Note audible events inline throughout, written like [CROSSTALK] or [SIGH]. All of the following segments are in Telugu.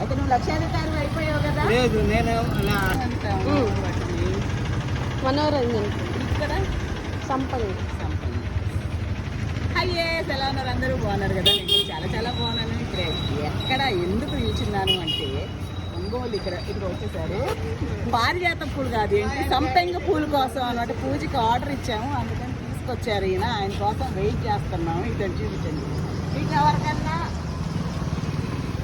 అయితే నువ్వు లక్షాధికారి అయిపోయావు కదా? లేదు నేను అలా మనోరంజన్. ఇక్కడ? సంపంగి. అయ్యే ఎలా ఉన్నారు? అందరూ బాగున్నారు కదా? నేను చాలా చాలా బాగున్నాను. ఇక్కడ ఎక్కడ ఎందుకు నిల్చున్నాను అంటే ఒంగోలు ఇక్కడ ఇక్కడ వచ్చేసారు. పారిజాత పూలు కాదు ఏంటి? సంపెంగ పూల కోసం అన్నమాట. పూజకి ఆర్డర్ ఇచ్చాము. అందుకని తీసుకొచ్చారు ఈయన. ఆయన కోసం వెయిట్ చేస్తున్నాము. ఇక్కడ చూపించండి. మీకు ఎవరికన్నా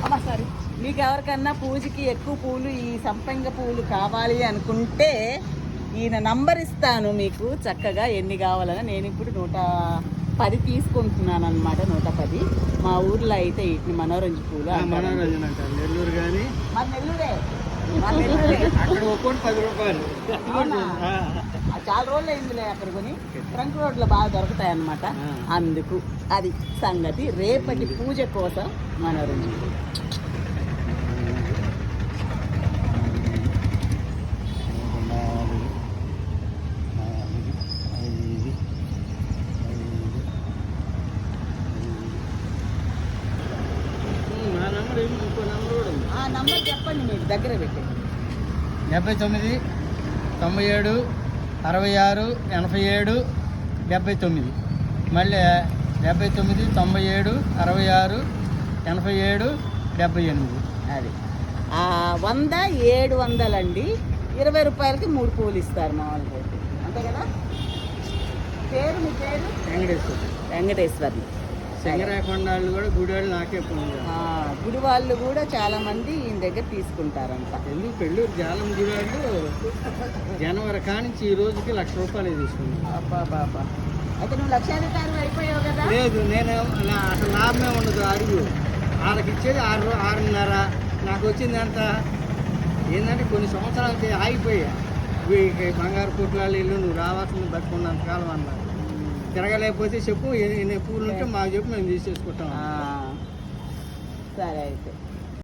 అమ్మా సారీ మీకు ఎవరికన్నా పూజకి ఎక్కువ పూలు ఈ సంపెంగ పూలు కావాలి అనుకుంటే ఈయన నంబర్ ఇస్తాను మీకు. చక్కగా ఎన్ని కావాలని నేను ఇప్పుడు నూట పది తీసుకుంటున్నాను అనమాట నూట పది. మా ఊర్లో అయితే వీటిని మనోరంజ పూలు. మనోరంజన్ అంటారు. నెల్లూరు కానీ? మా [LAUGHS] నెల్లూరే? అక్కడ ఒక్కోటి పది రూపాయలు. చాలా రోజులు అయిందిలే అక్కడ కొని. ట్రంక్ రోడ్లో బాగా దొరుకుతాయి అన్నమాట. అందుకు అది సంగతి. రేపటి పూజ కోసం మనోరంజ ఆ నంబర్ చెప్పండి మీరు దగ్గర పెట్టండి. డెబ్బై తొమ్మిది తొంభై ఏడు అరవై ఆరు ఎనభై ఏడు డెబ్బై తొమ్మిది. మళ్ళీ డెబ్బై తొమ్మిది తొంభై ఏడు అరవై ఆరు ఎనభై ఏడు డెబ్బై ఎనిమిది. అది. ఆ, వంద ఏడు వందలండి. ఇరవై రూపాయలకి మూడు పూలు ఇస్తారు మా వాళ్ళకి. అంతే కదా? పేరు మీ పేరు? వెంకటేశ్వర. వెంకటేశ్వర్లు శంకరాకొండ వాళ్ళు కూడా గుడి వాళ్ళు నాకే ఫోన్ గుడి వాళ్ళు కూడా చాలా మంది ఈయన దగ్గర తీసుకుంటారంట. ఎందుకు పెళ్ళూరు జాలం గుడి వాళ్ళు జనవరి కానించి ఈ రోజుకి లక్ష రూపాయలు తీసుకున్నాను అబ్బా బాబా అయితే నువ్వు లక్షాధికారి అయిపోయావు కదా? లేదు నేను అసలు లాభమే ఉండదు అడుగు వాళ్ళకి ఇచ్చేది ఆరు ఆరున్నర. నాకు వచ్చింది ఎంత? ఏంటంటే కొన్ని సంవత్సరాలకి ఆగిపోయా. బంగారు పుట్లాలు ఇల్లు నువ్వు రావాల్సింది బతుకున్నంత కాలం అన్నారు. తిరగలేకపోతే చెప్పు ఎన్ని పూలు ఉంటే మాకు చెప్పు మేము తీసేసుకుంటాం. సరే అయితే.